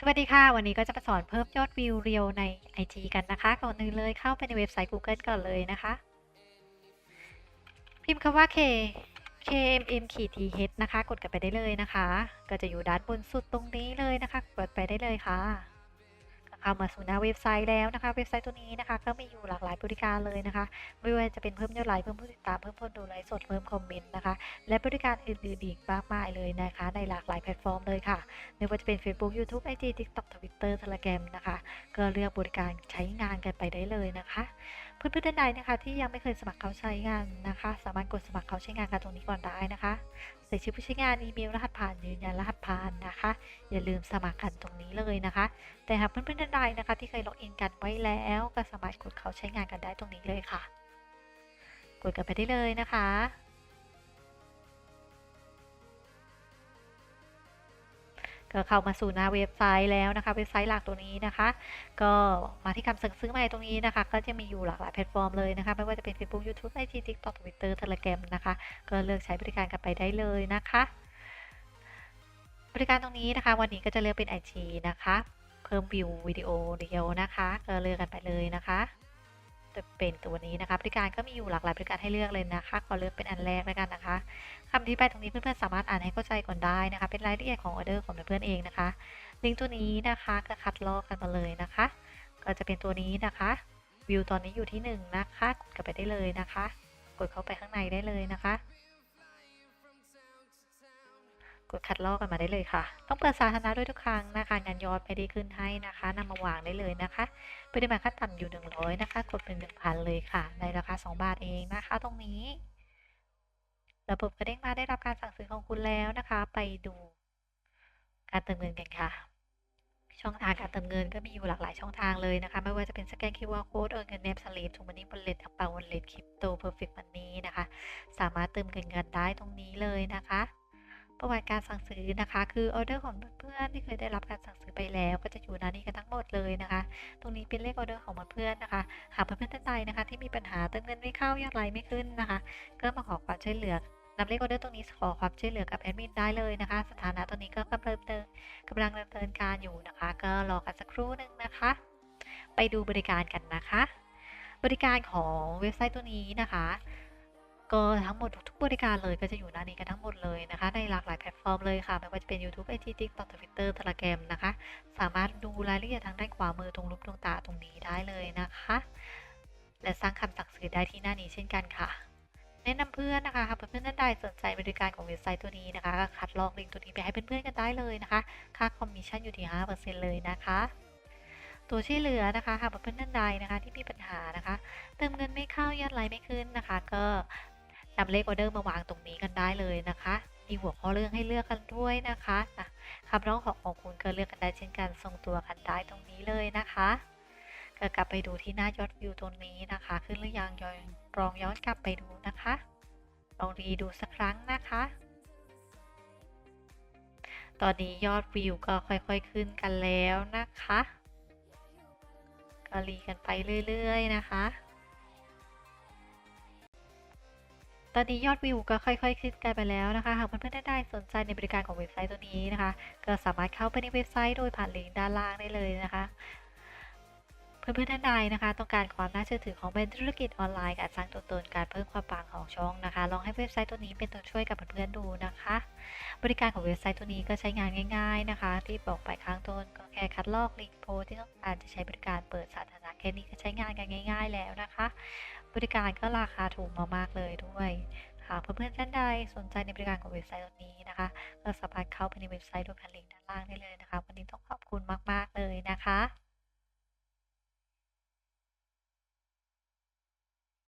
สวัสดีค่ะ วันนี้ก็จะมาสอนเพิ่มยอดวิวเรียวใน IG กันนะคะ ก่อนอื่นเลยเข้าไปในเว็บไซต์ Google ก่อนเลยนะคะ พิมพ์คำว่า K KMM ขีด TH นะคะ กดกันไปได้เลยนะคะ ก็จะอยู่ด้านบนสุดตรงนี้เลยนะคะ กดไปได้เลยค่ะ ข้ามาสู่หน้าเว็บไซต์แล้วนะคะ เว็บไซต์ตัวนี้นะคะ ก็มีอยู่หลากหลายบริการเลยนะคะ ไม่ว่าจะเป็นเพิ่มยอดไลค์เพิ่มผู้ติดตามเพิ่มคนดูไลฟ์สดเพิ่มคอมเมนต์นะคะ และบริการอื่นๆอีกมากมายเลยนะคะ ในหลากหลายแพลตฟอร์มเลยค่ะไม่ว่าจะเป็น Facebook YouTube IG TikTok Twitter Telegram นะคะ ก็เลือกบริการใช้งานกันไปได้เลยนะคะ เพื่อนๆท่านใดนะคะ ที่ยังไม่เคยสมัครเขาใช้งานนะคะ สามารถกดสมัครเขาใช้งานกันตรงนี้ก่อนได้นะคะ ใส่ชื่อผู้ใช้งานอีเมลรหัสผ่านยืนยันรหัสผ่านนะคะ อย่าลืมสมัครกันตรงนี้เลยนะคะ แต่หากเพื่อนๆท่านใดนะคะ ที่เคยล็อกอินกันไว้แล้วก็สามารถกดเขาใช้งานกันได้ตรงนี้เลยค่ะ กดกันไปได้เลยนะคะ ก็เข้ามาสู่หน้าเว็บไซต์แล้วนะคะ เว็บไซต์หลักตัวนี้นะคะ ก็มาที่คำสั่งซื้อใหม่ตรงนี้นะคะ ก็จะมีอยู่หลากหลายแพลตฟอร์มเลยนะคะ ไม่ว่าจะเป็น Facebook YouTube IG TikTok Twitter Telegram นะคะ ก็เลือกใช้บริการกันไปได้เลยนะคะ บริการตรงนี้นะคะ วันนี้ก็จะเลือกเป็น IG นะคะ เพิ่มวิววิดีโอเดียวนะคะ ก็เลือกกันไปเลยนะคะ จะเป็นตัวนี้นะคะบริการก็มีอยู่หลากหลายบริการให้เลือกเลยนะคะขอเลือกเป็นอันแรกแล้วกันนะคะคำที่ไปตรงนี้เพื่อนๆสามารถอ่านให้เข้าใจก่อนได้นะคะ เป็นรายละเอียดของออเดอร์ของเพื่อนๆเองนะคะลิงก์ตัวนี้นะคะก็คัดลอกกันมาเลยนะคะ ก็จะเป็นตัวนี้นะคะวิวตอนนี้อยู่ที่1นงนะคะกดกันไปได้เลยนะคะ กดเข้าไปข้างในได้เลยนะคะ กดคัดลอกกันมาได้เลยค่ะ ต้องเปิดสาธารณะด้วยทุกครั้งนะคะงานยอดไม่ได้ขึ้นให้นะคะนำมาวางได้เลยนะคะปริมาณขั้นต่ำอยู่ 100 นะคะ กดเป็น 1,000 เลยค่ะ ในราคา 2 บาทเองนะคะ ตรงนี้ ระบบกระเด้งมาได้รับการสั่งซื้อของคุณแล้วนะคะ ไปดูการเติมเงินกันค่ะ ช่องทางการเติมเงินก็มีอยู่หลากหลายช่องทางเลยนะคะ ไม่ว่าจะเป็นสแกน QR Code โอนเงินเนบสลิปทูมันนี่บนเลทอัปเปาวันเลทคริปโตเพอร์เฟกต์มันนี่นะคะ สามารถเติมเงินกันได้ตรงนี้เลยนะคะ ประวัติการสั่งซื้อนะคะ คือออเดอร์ของเพื่อนที่เคยได้รับการสั่งซื้อไปแล้ว ก็จะอยู่หน้านี้กันทั้งหมดเลยนะคะ ตรงนี้เป็นเลขออเดอร์ของเพื่อนนะคะ หากเพื่อนๆท่านใดนะคะ ที่มีปัญหาเติมเงินไม่เข้ายอดไลค์ไม่ขึ้นนะคะ ก็มาขอความช่วยเหลือนำเลขออเดอร์ตรงนี้ขอความช่วยเหลือกับแอดมินได้เลยนะคะ สถานะตอนนี้ก็กำลังเดินกำลังดำเนินการอยู่นะคะ ก็รอกันสักครู่หนึ่งนะคะ ไปดูบริการกันนะคะ บริการของเว็บไซต์ตัวนี้นะคะ ก็ทั้งหมดทุกบริการเลยก็จะอยู่หน้านี้กันทั้งหมดเลยนะคะ ในหลากหลายแพลตฟอร์มเลยค่ะ ไม่ว่าจะเป็น YouTube IG TikTok Twitter Telegram นะคะ สามารถดูรายละเอียดทางด้านขวามือตรงรูปดวงตาตรงนี้ได้เลยนะคะ และสร้างคำสั่งซื้อได้ที่หน้านี้เช่นกันค่ะแนะนำเพื่อนนะคะหากเพื่อนๆท่านใดสนใจบริการของเว็บไซต์ตัวนี้นะคะก็คัดลอกลิงก์ตัวนี้ไปให้เพื่อนๆกันได้เลยนะคะ ค่าคอมมิชชั่นอยู่ที่ 5%เลยนะคะ ตัวช่วยเหลือนะคะหากเพื่อนๆท่านใดนะคะที่มีปัญหานะคะ เติมเงินไม่เข้ายอดไลค์ไม่ขึ้นนะคะ ก็ เลขออเดอร์มาวางตรงนี้กันได้เลยนะคะ มีหัวข้อเรื่องให้เลือกกันด้วยนะคะนะคำร้องขอของคุณก็เลือกกันได้เช่นกันส่งตัวกันได้ตรงนี้เลยนะคะก็กลับไปดูที่หน้ายอดวิวตรงนี้นะคะ ขึ้นหรือยังยอนลองย้อนกลับไปดูนะคะลองรีดูสักครั้งนะคะ ตอนนี้ยอดวิวก็ค่อยๆขึ้นกันแล้วนะคะก็รีกันไปเรื่อยๆนะคะ ตอนนี้ยอดวิวก็ค่อยๆขึ้นกันไปแล้วนะคะ หากเพื่อนๆท่านใดสนใจในบริการของเว็บไซต์ตัวนี้นะคะ ก็สามารถเข้าไปในเว็บไซต์โดยผ่านลิงก์ด้านล่างได้เลยนะคะ เพื่อนๆท่านใดนะคะ ต้องการความน่าเชื่อถือของเป็นธุรกิจออนไลน์การสร้างตัวตนการเพิ่มความปังของช่องนะคะ ลองให้เว็บไซต์ตัวนี้เป็นตัวช่วยกับเพื่อนๆดูนะคะ บริการของเว็บไซต์ตัวนี้ก็ใช้งานง่าย ๆนะคะ ที่บอกไปข้างต้นก็แค่คัดลอกลิงก์โพสที่ต้องการจะใช้บริการเปิดสาธารณะแค่นี้ก็ใช้งานกันง่าย ๆ แล้วนะคะ บริการก็ราคาถูกมากๆเลยด้วยหากเพื่อนๆท่านใดสนใจในบริการของเว็บไซต์ตัวนี้นะคะ ก็สามารถเข้าไปในเว็บไซต์โดยผ่านลิงก์ด้านล่างได้เลยนะคะ วันนี้ต้องขอบคุณมากๆเลยนะคะ